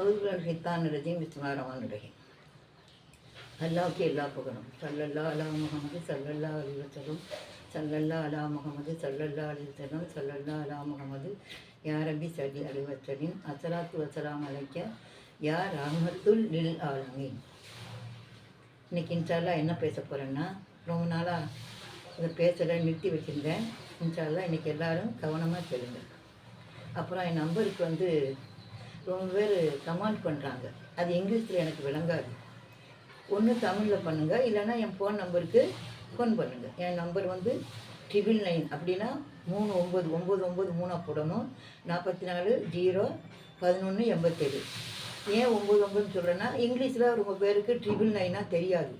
அவர்கள் ஹித்தான் ரஜீம் விஸ்வநாரமான் ரஹீம் அல்லாவுக்கு எல்லா புகழும். சல்லல்லா அலா முகமது சல்லல்லா அலி சல்லல்லா அலா முகமது சல்லல்லா அலி சல்லல்லா அலா முகமது. யாரபி சல்லி அலி அசலாத்து வசலாம் அழைக்க யார் ரஹமத்துல் லில் ஆலமீன். இன்னைக்கு இன்ஷால்லா என்ன பேச போகிறேன்னா ரொம்ப நாளாக இதை பேசலை நிறுத்தி வச்சுருந்தேன். இன்ஷால்லா இன்றைக்கி எல்லாரும் கவனமாக கேளுங்க. அப்புறம் என் நம்பருக்கு வந்து ரொம்ப பேர் கமாண்ட் பண்ணுறாங்க அது இங்கிலீஷில் எனக்கு விளங்காது. ஒன்று தமிழில் பண்ணுங்கள் இல்லைன்னா என் ஃபோன் நம்பருக்கு ஃபோன் பண்ணுங்கள் என் நம்பர் வந்து ட்ரிபிள் நைன் அப்படின்னா மூணு ஒம்பது ஒம்பது ஒம்பது மூணாக போடணும். நாற்பத்தி நாலு ஜீரோ பதினொன்று எண்பத்தேழு. ஏன் ஒம்பது ஒம்பதுன்னு சொல்கிறேன்னா இங்கிலீஷில் ரொம்ப பேருக்கு ட்ரிபிள் நைனாக தெரியாது.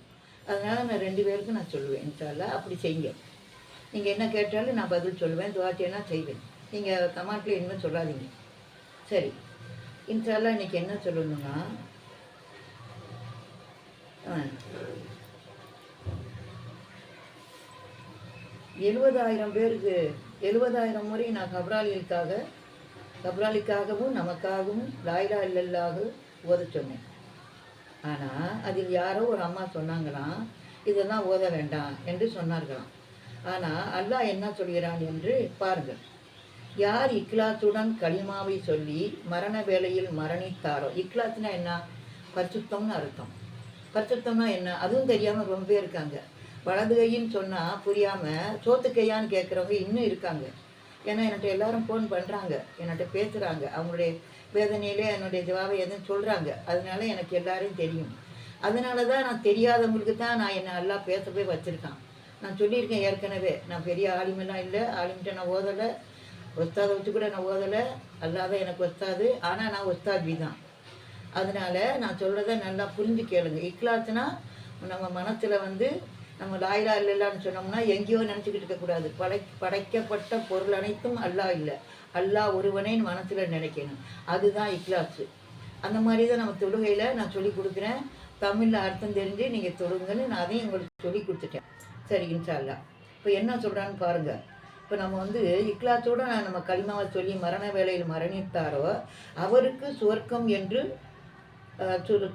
அதனால் நான் ரெண்டு பேருக்கு நான் சொல்லுவேன். இன்ஷால்லா அப்படி செய்யுங்க. நீங்கள் என்ன கேட்டாலும் நான் பதில் சொல்லுவேன் துவாட்டியனா செய்வேன். நீங்கள் கமாண்ட்டில் இனிமேல் சொல்லாதீங்க. சரி. இன்ஷால்லா இன்னைக்கு என்ன சொல்லணும்னா ஆ. எழுபதாயிரம் பேருக்கு எழுபதாயிரம் முறை நான் கபராளிக்காக கபராளிக்காகவும் நமக்காகவும் லாயிலா இல்லல்லாக ஓத சொன்னேன். ஆனால் அதில் யாரோ ஒரு அம்மா சொன்னாங்களாம் இதெல்லாம் ஓத வேண்டாம் என்று சொன்னார்களாம். ஆனால் அல்லாஹ் என்ன சொல்கிறான் என்று பாருங்கள். யார் இக்லாத்துடன் களிமாவை சொல்லி மரண வேளையில் மரணித்தாரோ? இக்லாத்துனா என்ன? பரிசுத்தம்னு அர்த்தம். பரிசுத்தம்னா என்ன? அதுவும் தெரியாமல் ரொம்ப பேர் இருக்காங்க. வலது கையின்னு சொன்னால் புரியாமல் சோத்து கையான்னு கேட்குறவங்க இன்னும் இருக்காங்க. ஏன்னா என்கிட்ட எல்லாரும் ஃபோன் பண்ணுறாங்க என்கிட்ட பேசுகிறாங்க அவங்களுடைய வேதனையிலே என்னுடைய ஜவாபை எதுவும் சொல்கிறாங்க அதனால எனக்கு எல்லாரையும் தெரியும். அதனால தான் நான் தெரியாதவங்களுக்கு தான் நான் என்னை எல்லாம் பேச போய் வச்சுருக்கான். நான் சொல்லியிருக்கேன் ஏற்கனவே. நான் பெரிய ஆளுமெல்லாம் இல்லை. ஆளுமிட்ட நான் ஓதலை. ஒஸ்தாதை வச்சு கூட நான் ஓதலை. அல்லாத எனக்கு ஒஸ்தாது ஆனால் நான் ஒஸ்தாத்வி தான். அதனால நான் சொல்கிறத நல்லா புரிஞ்சு கேளுங்க. இக்லாஸ்னா நம்ம மனசில் வந்து நம்ம லாயிலா இல்லைன்னு சொன்னோம்னா எங்கேயோ நினச்சிக்கிட்டு இருக்கக்கூடாது படை படைக்கப்பட்ட பொருள் அனைத்தும் அல்லா இல்லை. அல்லா ஒருவனே மனசில் நினைக்கணும். அதுதான் இக்லாஸு அந்த மாதிரி தான் நம்ம தொழுகையில் நான் சொல்லி கொடுக்குறேன். தமிழில் அர்த்தம் தெரிஞ்சு நீங்கள் தொழுங்கன்னு நான் அதையும் உங்களுக்கு சொல்லி கொடுத்துட்டேன். சரி இன்ஷா இப்போ என்ன சொல்கிறான்னு பாருங்கள் இப்போ நம்ம வந்து இக்லாஸோட நம்ம கல்மாவை சொல்லி மரண வேலையில் மரணித்தாரோ அவருக்கு சுவர்க்கம் என்று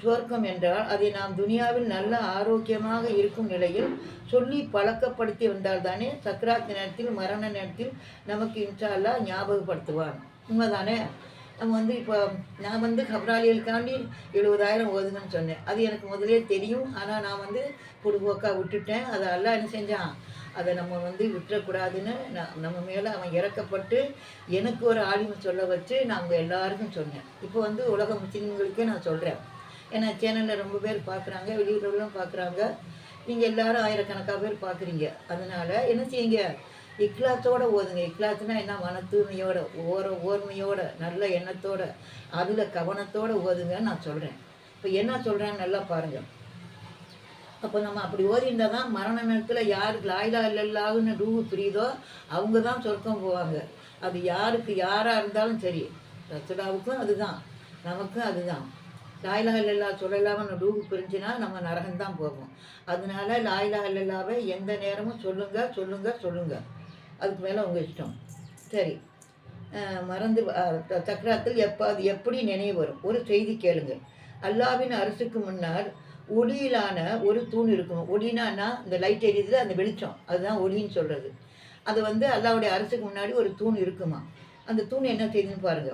சுவர்க்கம் என்றால் அதை நாம் துனியாவில் நல்ல ஆரோக்கியமாக இருக்கும் நிலையில் சொல்லி பழக்கப்படுத்தி வந்தால் தானே சக்கராத் நேரத்தில் மரண நேரத்தில் நமக்கு இன்ஷா அல்லாஹ் ஞாபகப்படுத்துவான் உண்மைதானே? நம்ம வந்து இப்போ நான் வந்து கபராலியலுக்காண்டி எழுபதாயிரம் ஓதுங்கன்னு சொன்னேன். அது எனக்கு முதலே தெரியும். ஆனால் நான் வந்து பொதுபோக்காக விட்டுட்டேன். அதை எல்லாம் என்ன செஞ்சான்? அதை நம்ம வந்து விட்டுறக்கூடாதுன்னு நான் நம்ம மேலே அவன் இறக்கப்பட்டு எனக்கு ஒரு ஆளுமை சொல்ல வச்சு நான் அவங்க எல்லாருக்கும் சொன்னேன். இப்போ வந்து உலக முஸ்லீம்களுக்கே நான் சொல்கிறேன் ஏன்னா சேனலில் ரொம்ப பேர் பார்க்குறாங்க வெளியூர்லாம் பார்க்குறாங்க நீங்கள் எல்லாரும் ஆயிரக்கணக்காக பேர் பார்க்குறீங்க அதனால் என்ன செய்யுங்க? இக்லாத்தோடு ஓதுங்க. இக்லாத்துனா என்ன? மன தூய்மையோட ஓர ஓர்மையோட நல்ல எண்ணத்தோட அதில் கவனத்தோடு ஓதுங்கன்னு நான் சொல்கிறேன் இப்போ என்ன சொல்கிறேன்னு நல்லா பாருங்கள் அப்போ நம்ம அப்படி ஓதியிருந்தால் தான் மரண நேரத்தில் யாருக்கு லாயிலா இல்லல்லாகுன்னு ரூவு புரியுதோ? அவங்க தான் சொர்க்கம் போவாங்க. அது யாருக்கு யாராக இருந்தாலும் சரி. ரசுடாவுக்கும் அதுதான். நமக்கும் அதுதான். லாயிலா இல்லல்லா சொல்லலாமன்னு ரூவு புரிஞ்சுன்னா நம்ம நரகம்தான் போவோம். அதனால லாயிலா இல்லல்லாவை எந்த நேரமும் சொல்லுங்க சொல்லுங்க சொல்லுங்க. அதுக்கு மேலே உங்கள் இஷ்டம். சரி. மறந்து சக்கராத்தில் எப்போ அது எப்படி நினைவு வரும்? ஒரு செய்தி கேளுங்கள். அல்லாவின் அரசுக்கு முன்னால் ஒளியிலான ஒரு தூண் இருக்கும். ஒளினான்னா இந்த லைட் எரியுது அந்த வெளிச்சம். அதுதான் ஒளின்னு சொல்கிறது அது வந்து அல்லாவுடைய அரசுக்கு முன்னாடி ஒரு தூண் இருக்குமா? அந்த தூண் என்ன செய்யுதுன்னு பாருங்க.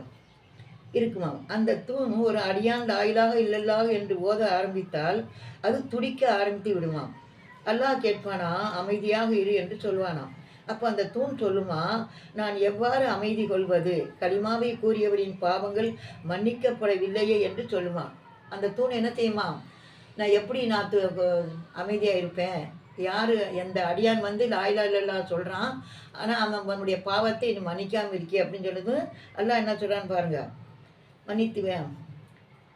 இருக்குமாம் அந்த தூண் ஒரு அடியான் ஆயிலாக இல்லல்லாக என்று ஓத ஆரம்பித்தால் அது துடிக்க ஆரம்பித்து விடுமாம் அல்லாஹ் கேட்பானா அமைதியாக இரு என்று சொல்வானாம் அப்போ அந்த தூண் சொல்லுமா நான் எவ்வாறு அமைதி கொள்வது? களிமாவை கூறியவரின் பாவங்கள் மன்னிக்கப்படவில்லையே என்று சொல்லுமா? அந்த தூண் என்ன செய்யுமா? நான் எப்படி நான் அமைதியாக இருப்பேன்? யார் எந்த அடியான் வந்து லாயிலா இல்லல்லா சொல்கிறான் ஆனால் அவன் அவனுடைய பாவத்தை இன்னும் மன்னிக்காமல் இருக்கே அப்படின்னு சொல்லுது. அல்லா என்ன சொல்கிறான்னு பாருங்கள் மன்னித்துவேன்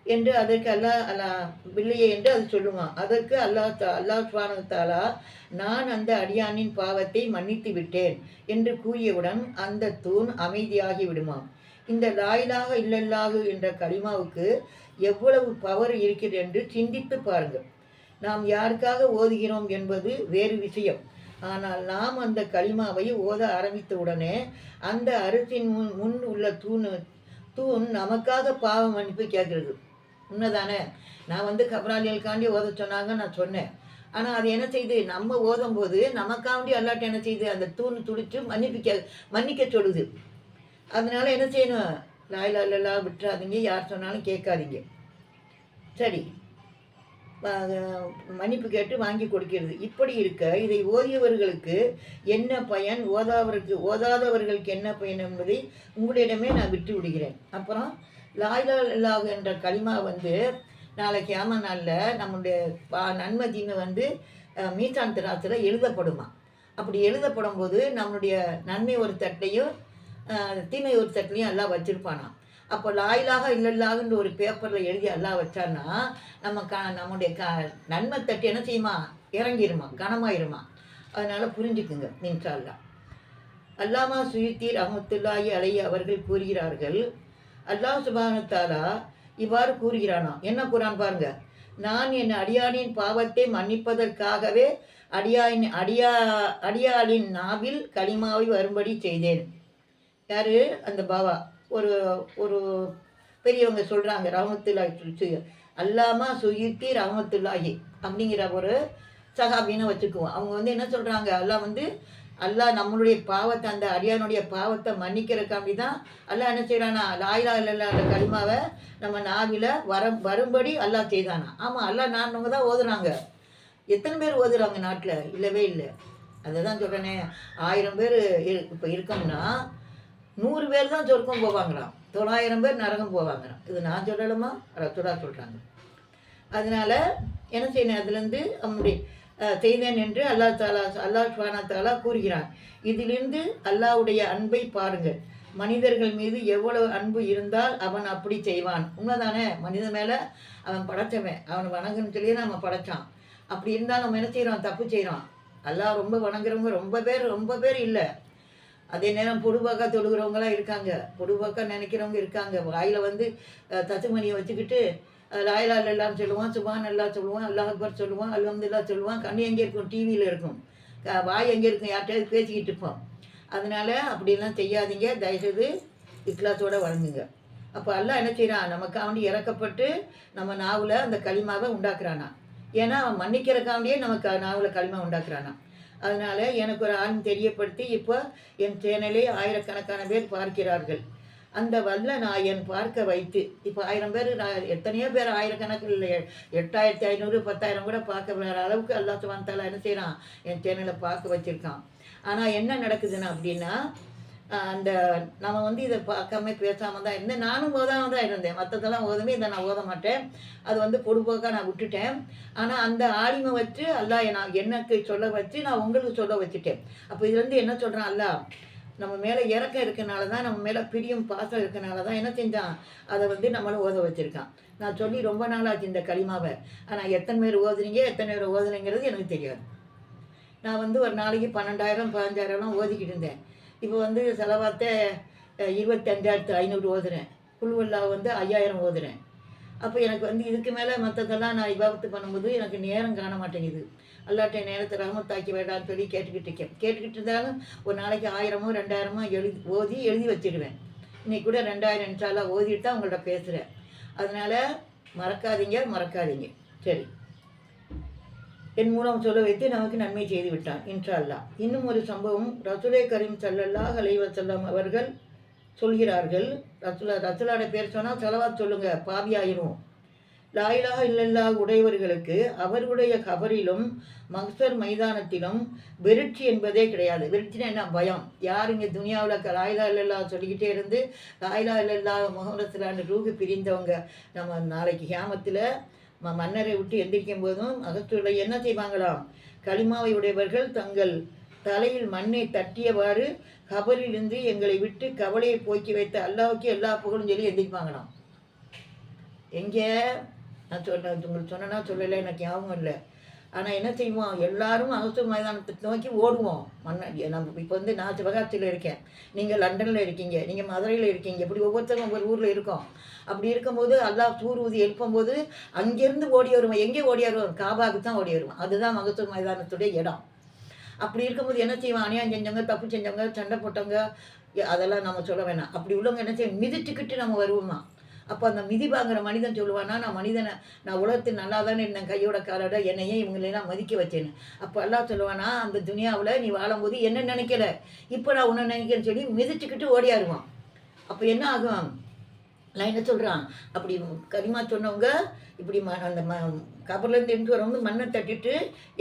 என்று அதற்கு அல்லாஹ் அல்லா பிள்ளையே என்று அது சொல்லுவான். அதற்கு அல்லாஹ் தா- அல்லாஹ் சுவானத்தாலா தாலா நான் அந்த அடியானின் பாவத்தை மன்னித்து விட்டேன் என்று கூறியவுடன் அந்த தூண் அமைதியாகி விடுமாம். இந்த லாயிலாக இல்லல்லாகு என்ற களிமாவுக்கு எவ்வளவு பவர் இருக்கிறது என்று சிந்தித்து பாருங்கள். நாம் யாருக்காக ஓதுகிறோம் என்பது வேறு விஷயம். ஆனால் நாம் அந்த களிமாவை ஓத ஆரம்பித்த உடனே அந்த அரசின் முன் முன் உள்ள தூண் தூண் நமக்காக பாவம் மன்னிப்பு கேட்குறது. உண்மைதானே? நான் வந்து கபராளிகளுக்காண்டி ஓத சொன்னாங்க நான் சொன்னேன். ஆனால் அது என்ன செய்யுது நம்ம ஓதும் போது நமக்காண்டி அல்லாட்ட என்ன செய்யுது அந்த தூண் துடிச்சு மன்னிப்பு கே மன்னிக்க சொல்லுது. அதனால என்ன செய்யணும்? லாயிலா இல்லா விட்டுறாதீங்க. யார் சொன்னாலும் கேட்காதீங்க. சரி. மன்னிப்பு கேட்டு வாங்கி கொடுக்கிறது. இப்படி இருக்க இதை ஓதியவர்களுக்கு என்ன பயன்? ஓதாவருக்கு ஓதாதவர்களுக்கு என்ன பயன் என்பதை உங்களிடமே நான் விட்டு விடுகிறேன். அப்புறம் லாயிலா இல்லாஹ் என்ற களிமா வந்து நாளைக்கு ஆம நாளில் நம்முடைய பா நன்மை தீமை வந்து மீசான் திராசில் எழுதப்படுமா? அப்படி எழுதப்படும் போது நம்மளுடைய நன்மை ஒரு தட்டையும் தீமையூர் சட்னியும் எல்லாம் வச்சிருப்பானாம். அப்போ லாயிலாக இல்லல்லாகன்ற ஒரு பேப்பரில் எழுதி எல்லாம் வச்சான்னா நம்ம க நம்முடைய க நன்மை தட்டி என்ன செய்யுமா? இறங்கிடுமா கனமாயிருமா? அதனால் புரிஞ்சுக்குங்க இன்ஷால்லா அல்லாமா சுயுத்தி ரஹமத்துல்லாயி அலைஹி அவர்கள் கூறுகிறார்கள் அல்லாஹ் சுபானத்தாலா இவ்வாறு கூறுகிறானா என்ன கூறான் பாருங்க? நான் என் அடியானின் பாவத்தை மன்னிப்பதற்காகவே அடியாயின் அடியா அடியாளின் நாவில் களிமாவை வரும்படி செய்தேன். யாரு? அந்த பாபா. ஒரு ஒரு பெரியவங்க சொல்கிறாங்க ரஹமத்துல்லாஹி அல்லாமா சுயிர்த்தி ரஹமத்துல்லாஹி அப்படிங்கிற ஒரு சகாபின்னு வச்சுக்குவோம். அவங்க வந்து என்ன சொல்கிறாங்க அல்லாஹ் வந்து அல்லாஹ் நம்மளுடைய பாவத்தை அந்த அடியானுடைய பாவத்தை மன்னிக்கிறக்காண்டி தான் அல்லாஹ் என்ன செய்கிறானா லாயிலா இல்லல்லா அந்த களிமாவை நம்ம நாவில வர வரும்படி அல்லாஹ் செய்தானா? ஆமாம் அல்லாஹ் நானவங்க தான் ஓதுறாங்க. எத்தனை பேர் ஓதுறாங்க நாட்டில்? இல்லவே இல்லை. அதை தான் சொல்கிறேனே ஆயிரம் பேர் இப்போ இருக்கோம்னா நூறு பேர் தான் சொர்க்கம் போவாங்களாம். தொள்ளாயிரம் பேர் நரகம் போவாங்களாம். இது நான் சொல்லலுமா? ரத்துடா சொல்கிறாங்க அதனால என்ன செய்யணும்? அதுலேருந்து அவனுடைய செய்தேன் என்று அல்லாஹ் தாலா அல்லாஹ் சுபானா தாலா கூறுகிறான். இதிலிருந்து அல்லாஹ்வுடைய அன்பை பாருங்கள். மனிதர்கள் மீது எவ்வளவு அன்பு இருந்தால் அவன் அப்படி செய்வான். உண்மைதானே? மனிதன் மேலே அவன் படைச்சவன் அவன் வணங்குன்னு சொல்லி நம்ம படைச்சான். அப்படி இருந்தால் நம்ம என்ன செய்கிறோம் தப்பு செய்கிறோம் அல்லாஹ் ரொம்ப வணங்குறவங்க ரொம்ப பேர் ரொம்ப பேர் இல்லை. அதே நேரம் பொடுபாக்கா தொழுகிறவங்களாம் இருக்காங்க. பொடுபாக்கா நினைக்கிறவங்க இருக்காங்க. வாயில் வந்து தச்சுமணியை வச்சுக்கிட்டு அஹ், லாயிலா சொல்லுவான் சுபான் அல்லா சொல்லுவான் அல்லாஹ் அக்பர் சொல்லுவான் அல்ஹம்துல்லா சொல்லுவான் கண் எங்கே இருக்கும்? டிவியில் இருக்கும். வாய் எங்கே இருக்கும்? யார்கிட்டயாவது பேசிக்கிட்டு இருப்போம் அதனால அப்படிலாம் செய்யாதீங்க. தயவுசெய்து இக்லாத்தோடு வழங்குங்க. அப்போ அல்லாஹ் என்ன செய்கிறான் நமக்காண்டி இறக்கப்பட்டு நம்ம நாவில் அந்த களிமாவை உண்டாக்குறானா. ஏன்னா அவன் மன்னிக்கிறக்காண்டியே நமக்கு நாவில் களிமா உண்டாக்குறானா. அதனால எனக்கு ஒரு ஆண் தெரியப்படுத்தி இப்போ என் சேனலை ஆயிரக்கணக்கான பேர் பார்க்கிறார்கள். அந்த வல்ல நாயன் பார்க்க வைத்து இப்போ ஆயிரம் பேர் நான் எத்தனையோ பேர் ஆயிரக்கணக்கில் இல்லை எட்டாயிரத்தி ஐநூறு பத்தாயிரம் கூட பார்க்க வேற அளவுக்கு அல்லா சுவாந்தால என்ன செய்கிறான் என் சேனலை பார்க்க வச்சுருக்கான். ஆனால் என்ன நடக்குதுன்னா அப்படின்னா அந்த நம்ம வந்து இதை பார்க்காம பேசாமல் தான் இருந்தேன். நானும் ஓதாமல் தான் இருந்தேன். மற்றதெல்லாம் ஓதுமே இதை நான் ஓத மாட்டேன். அது வந்து பொடுபோக்காக நான் விட்டுட்டேன். ஆனால் அந்த ஆலிமை வச்சு அல்லா நான் எனக்கு சொல்ல வச்சு நான் உங்களுக்கு சொல்ல வச்சுட்டேன். அப்போ இது வந்து என்ன சொல்கிறான் அல்லா? நம்ம மேலே இறக்கம் இருக்கனால தான் நம்ம மேலே பிரியும் பாசம் இருக்கனால தான் என்ன செஞ்சான்? அதை வந்து நம்மளை ஓத வச்சுருக்கான். நான் சொல்லி ரொம்ப நாளாச்சு இந்த களிமாவை. ஆனால் எத்தனை பேர் ஓதுனீங்க எத்தனை பேர் ஓதுனீங்கிறது எனக்கு தெரியாது. நான் வந்து ஒரு நாளைக்கு பன்னெண்டாயிரம் பதினஞ்சாயிரம்லாம் ஓதிக்கிட்டு இருந்தேன். இப்போ வந்து செலவாத்தை இருபத்தஞ்சாயிரத்து ஐநூறு ஓதுறேன். குழுவல்லா வந்து ஐயாயிரம் ஓதுறேன். அப்போ எனக்கு வந்து இதுக்கு மேலே மற்றதெல்லாம் நான் விவாதத்து பண்ணும்போது எனக்கு நேரம் காண மாட்டேங்குது. அல்லாட்ட நேரத்தை ரகமத்தாக்கி வேண்டாம்னு சொல்லி கேட்டுக்கிட்டு இருக்கேன். கேட்டுக்கிட்டு இருந்தாலும் ஒரு நாளைக்கு ஆயிரமோ ரெண்டாயிரமோ எழுதி ஓதி எழுதி வச்சிடுவேன். இன்னைக்கு கூட ரெண்டாயிரம் இன்ஷால்லாம் ஓதிட்டு தான் உங்கள்கிட்ட பேசுகிறேன் அதனால் மறக்காதீங்க மறக்காதீங்க. சரி. என் மூலம் சொல்ல வைத்து நமக்கு நன்மை செய்து விட்டான். இன்ஷா இன்னும் ஒரு சம்பவம். ரசுலே கரீம் சல்லல்லா அலைஹி அவர்கள் சொல்கிறார்கள். ரசுலா ரசுலாட பேர் சொன்னால் செலவாக சொல்லுங்க பாவியாயிரும். லாயிலா இல்லல்லா உடையவர்களுக்கு அவர்களுடைய கபரிலும் மக்சர் மைதானத்திலும் வெறிச்சி என்பதே கிடையாது. வெறிச்சினா என்ன? பயம். யார் இங்கே துனியாவில் லாயிலா இல்லல்லா சொல்லிக்கிட்டே இருந்து லாயிலா இல்லல்லா முகமதுலான்னு ரூகு பிரிந்தவங்க நம்ம நாளைக்கு ஹேமத்தில் மன்னரை விட்டு எந்திரிக்கும் போதும் அகத்துறை என்ன செய்வாங்களாம்? களிமாவை உடையவர்கள் தங்கள் தலையில் மண்ணை தட்டியவாறு கபரிலிருந்து எங்களை விட்டு கவலையை போக்கி வைத்த அல்லாவுக்கு எல்லா புகழும் சொல்லி எந்திரிப்பாங்களாம். எங்கே? நான் சொன்ன உங்களுக்கு சொன்னேன்னா சொல்லலை எனக்கு ஞாபகம் இல்லை. ஆனால் என்ன செய்வோம் எல்லாரும் அகசு மைதானத்தை நோக்கி ஓடுவோம். மன்ன நம்ம இப்போ வந்து நான் சிவகாசியில் இருக்கேன். நீங்கள் லண்டனில் இருக்கீங்க நீங்கள் மதுரையில் இருக்கீங்க இப்படி ஒவ்வொருத்தரும் ஒவ்வொரு ஊரில் இருக்கோம். அப்படி இருக்கும்போது அல்லா சூர் ஊதி எழுப்பும்போது அங்கேருந்து ஓடி வருவோம். எங்கே ஓடி வருவோம்? காபாவுக்கு தான் ஓடி வருவோம். அதுதான் மகசூர் மைதானத்துடைய இடம். அப்படி இருக்கும்போது என்ன செய்வோம்? அநியாயம் செஞ்சவங்க தப்பு செஞ்சவங்க சண்டை போட்டவங்க அதெல்லாம் நம்ம சொல்ல வேணாம். அப்படி உள்ளவங்க என்ன செய்வோம்? மிதிச்சுக்கிட்டு நம்ம வருவோமா? அப்போ அந்த மிதி வாங்குற மனிதன் சொல்லுவானா நான் மனிதனை நான் உலகத்தில் நல்லா தானே இருந்தேன் கையோட காலோட என்னையே இவங்களெல்லாம் மதிக்க வச்சேன்னு. அப்போ எல்லாம் சொல்லுவானா அந்த துனியாவில் நீ வாழும்போது என்ன நினைக்கல? இப்போ நான் உன்னை நினைக்கிறேன்னு சொல்லி மிதிச்சுக்கிட்டு ஓடியாருவான். அப்போ என்ன ஆகும்? நான் என்ன சொல்கிறான் அப்படி கரிமா சொன்னவங்க இப்படி ம அந்த ம கபர்லேருந்து எடுத்து வரவங்க மண்ணை தட்டிட்டு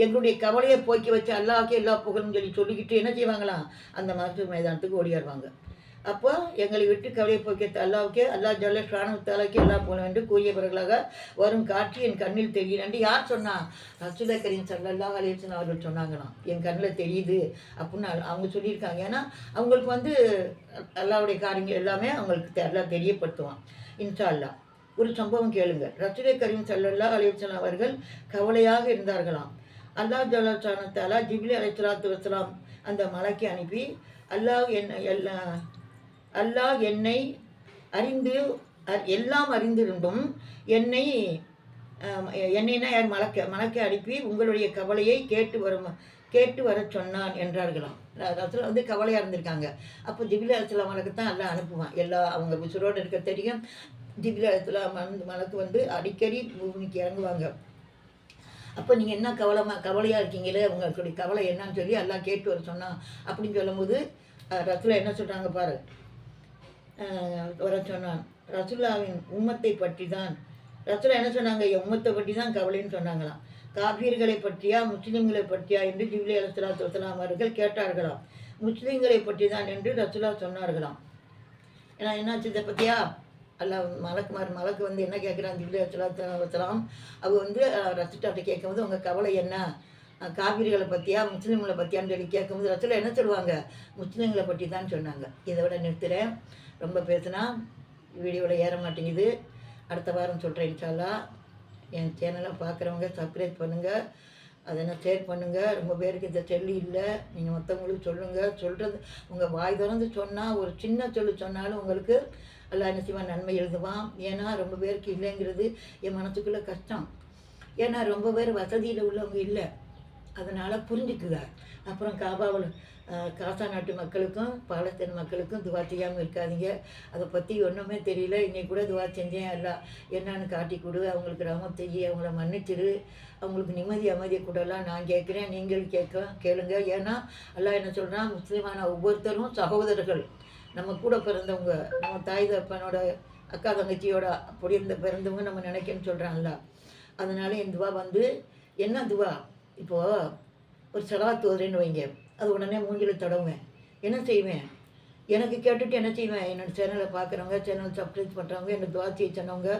எங்களுடைய கவலையை போக்கி வச்சு அல்லாவுக்கு எல்லா புகழும் சொல்லி சொல்லிக்கிட்டு என்ன செய்வாங்களாம்? அந்த மருத்துவ மைதானத்துக்கு ஓடியாடுவாங்க அப்போ எங்களை விட்டு கவலையை போக்கி அல்லாவுக்கு அல்லா ஜல்ல ஷானத்தாலாக்கு எல்லா புகழும் என்று கூறியவர்களாக வரும் காட்சி என் கண்ணில் தெரியும் என்று யார் சொன்னா? ரசுதா கரீம் சல்லல்லா அலேசன் அவர்கள் சொன்னாங்களாம். என் கண்ணில் தெரியுது அப்படின்னு அவங்க சொல்லியிருக்காங்க. ஏன்னா அவங்களுக்கு வந்து அல்லாவுடைய காரியங்கள் எல்லாமே அவங்களுக்கு எல்லாம் தெரியப்படுத்துவான். இன்ஷா அல்லாஹ் ஒரு சம்பவம் கேளுங்க. ரசுலை கரீம் சல்லல்லா அலேசன் அவர்கள் கவலையாக இருந்தார்களாம். அல்லாஹ் ஜல்லாத்தாலா ஜிபிலி அலைச்சலாத்து வசலாம் அந்த மலைக்கு அனுப்பி அல்லாஹ் என்ன எல்லா அல்லாஹ் என்னை அறிந்து எல்லாம் அறிந்திருந்தும் என்னை என்னைனா யார் மலக்க மலக்க அனுப்பி உங்களுடைய கவலையை கேட்டு வரும் கேட்டு வர சொன்னான் என்றார்களாம். ரசூல் வந்து கவலையாக இருந்திருக்காங்க. அப்போ ஜிபிலி அலிஸ்லாம் மலக்கு தான் எல்லாம் அனுப்புவான். எல்லா அவங்க விசுரோடு இருக்க தெரியும். ஜிபிலி அலிஸ்லாம் மலக்கு வந்து அடிக்கடி பூமிக்கு இறங்குவாங்க. அப்போ நீங்கள் என்ன கவலைமா கவலையாக இருக்கீங்களே உங்களுடைய கவலை என்னன்னு சொல்லி எல்லாம் கேட்டு வர சொன்னான். அப்படின்னு சொல்லும்போது ரசுலா என்ன சொல்கிறாங்க பாரு? வர சொன்னான். ரசுல்லாவின் உம்மத்தை பற்றி தான் ரசுல்லா என்ன சொன்னாங்க? என் உம்மத்தை பற்றி தான் கவலைன்னு சொன்னாங்களாம். காபீர்களை பற்றியா முஸ்லீம்களை பற்றியா என்று ஜிப்லி அலசலாத்து வசலாம் அவர்கள் கேட்டார்களாம். முஸ்லீம்களை பற்றி தான் என்று ரசுல்லா சொன்னார்களாம். ஏன்னா என்னாச்சு இதை பற்றியா அல்ல மலக்குமார் மலக்கு வந்து என்ன கேட்குறான்? ஜிப்லி அலசலாத்து வசலாம் அவ வந்து ரசிட்டாட்ட கேட்கும்போது உங்கள் கவலை என்ன? அஹ் காவிரிகளை பற்றியா முஸ்லீம்களை பற்றியான்னு சொல்லி கேட்கும்போது ரசுல்லா என்ன சொல்லுவாங்க? முஸ்லீம்களை பற்றி தான் சொன்னாங்க. இதை விட நிறுத்துகிறேன் ரொம்ப பேசுனா வீடியோவில் ஏற மாட்டேங்குது. அடுத்த வாரம் சொல்கிறேன் இன்ஷால்லா. என் சேனலை பார்க்குறவங்க சப்ஸ்கிரைப் பண்ணுங்கள் அதை என்ன ஷேர் பண்ணுங்கள் ரொம்ப பேருக்கு இந்த செல்லு இல்லை. நீங்கள் மற்றவங்களுக்கு சொல்லுங்கள் சொல்கிறது உங்கள் வாய் திறந்து சொன்னால் ஒரு சின்ன சொல்லு சொன்னாலும் உங்களுக்கு அல்லா என்ன நன்மை எழுதுவான். ஏன்னா ரொம்ப பேருக்கு இல்லைங்கிறது என் மனசுக்குள்ளே கஷ்டம். ஏன்னா ரொம்ப பேர் வசதியில் உள்ளவங்க இல்லை. அதனால் புரிஞ்சுக்குங்க. அப்புறம் காபாவில் காசா நாட்டு மக்களுக்கும் பாலஸ்தீன் மக்களுக்கும் துவா செய்யாமல் இருக்காதீங்க. அதை பற்றி ஒன்றுமே தெரியல. இன்னைக்கு கூட துவா செஞ்சேன். எல்லாம் என்னன்னு காட்டி கொடு. அவங்களுக்கு ரமம் செய்ய அவங்கள மன்னிச்சிரு. அவங்களுக்கு நிம்மதி அமைதியை கூடலாம். நான் கேட்குறேன். நீங்கள் கேட்க கேளுங்க. ஏன்னா எல்லாம் என்ன சொல்கிறான் முஸ்லீமான ஒவ்வொருத்தரும் சகோதரர்கள். நம்ம கூட பிறந்தவங்க நம்ம தாய் தப்பனோட அக்கா தங்கச்சியோட அப்படி இருந்த பிறந்தவங்க நம்ம நினைக்கணும்னு சொல்கிறாங்களா அதனால என் துவா வந்து என்ன துவா? இப்போது ஒரு செலவாத்து ஓதுறேன்னு வைங்க. அது உடனே மூஞ்சில் தடவுவேன் என்ன செய்வேன்? எனக்கு கேட்டுட்டு என்ன செய்வேன்? என்னோட சேனலை பார்க்குறவங்க சேனல் சப்ஸ்கிரைப் பண்ணுறவங்க என்னோட துவாசியை சொன்னவங்க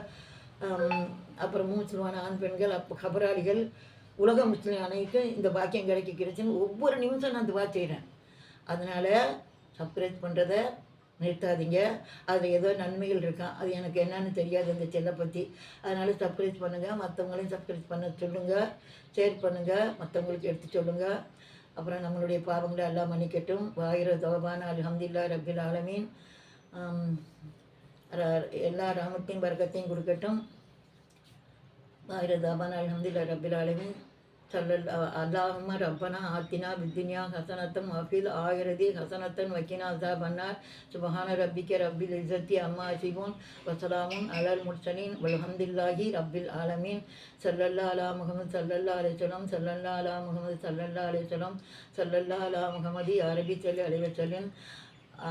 அப்புறம் முஸ்லிமான ஆண் பெண்கள் அப்போ கபராளிகள் உலக முஸ்லீம் அனைத்தும் இந்த பாக்கியம் கிடைக்க கிடைச்சுன்னு ஒவ்வொரு நிமிஷம் நான் துவா செய்கிறேன் அதனால் சப்ஸ்கிரைப் பண்ணுறத நிறுத்தாதீங்க. அதில் ஏதோ நன்மைகள் இருக்கான் அது எனக்கு என்னன்னு தெரியாது இந்த செல்லை பற்றி அதனால் சப்ஸ்கிரைப் பண்ணுங்கள் மற்றவங்களையும் சப்ஸ்கிரைப் பண்ண சொல்லுங்கள் ஷேர் பண்ணுங்கள் மற்றவங்களுக்கு எடுத்து சொல்லுங்கள் அப்புறம் நம்மளுடைய பாவங்களை எல்லாம் மன்னிக்கட்டும். வாயிர தோபான அல்ஹம்துலில்லா ரபில் ஆலமீன். எல்லா ராமத்தையும் வர்க்கத்தையும் கொடுக்கட்டும். வாயிர தோபான அல்ஹம்துலில்லா ரபில் ஆலமீன். சல்லல் அல்லாஹும்ம ரப்பனா ஆத்தினா வித்தினியா ஹசனத்தம் அஃபில் ஆயிரதி ஹசனத்தன் வக்கினா அசாபன்னார் சுபஹான ரப்பிக்க ரப்பில் இசத்தி அம்மா அசிபூன். வசலாமுன் அலல் முர்சலின். வல்ஹம்துல்லாஹி ரப்பில் ஆலமீன். சல்லல்லா அலா முகமது சல்லல்லா அலிஸ்லாம் சல்லல்லா அலா முகமது சல்லல்லா அலிஸ்லாம் சல்லல்லா அலா முகமதி அரபி சொல்லி அலைவசலின்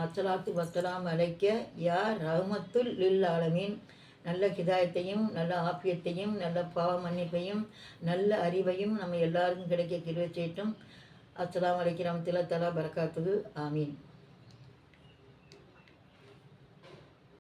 அச்சலாத்து வசலாம் அலைக்க யா ரஹமத்துல் லில் ஆலமீன். நல்ல ஹிதாயத்தையும் நல்ல ஆப்பியத்தையும் நல்ல பாவ மன்னிப்பையும் நல்ல அறிவையும் நம்ம எல்லாருக்கும் கிடைக்க கிருவை செய்யட்டும். அஸ்ஸலாமு அலைக்கும் தலா தஆலா ஆமீன்.